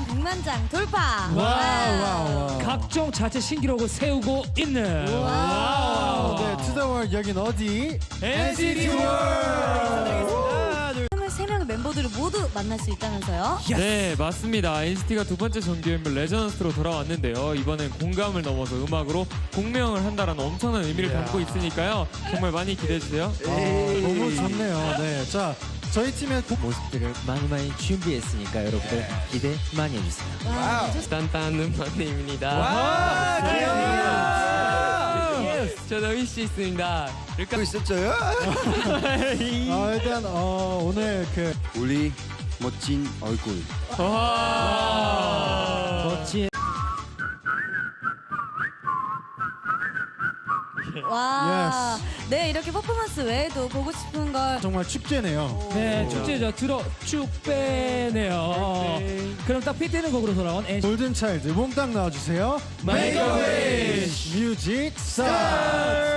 위한 백만장 돌파. 와우. 각종 자체 신기록을 세우고 있는 와우. 네, 투더월 여긴 어디? NCT 월. 23명의 멤버들을 모두 만날 수 있다면서요? 네 맞습니다 NCT가 두 번째 정규 멤버 레저넌스로 돌아왔는데요 이번엔 공감을 넘어서 음악으로 공명을 한다라는 엄청난 의미를 담고 있으니까요 정말 많이 기대해 주세요 아, 너무 좋네요. 네, 자 저희 팀의 고... 모습들을 많이 많이 준비했으니까 여러분들 기대 많이 해주세요. 와, 만님입니다. 와, 저 너희 씨 있습니다. 고 있었죠요? 아, 일단 어, 오늘 그 우리 멋진 얼굴. 멋 와. 네, 이렇게 퍼포먼스 외에도 보고 싶은 걸 정말 축제네요. 네, 축제죠. 들어 쭉 빼네요. 그럼 딱 피트는 곡으로 돌아온 NCT 골든 차일드 몽땅 나와주세요. Make a Wish. 뮤직 스타트.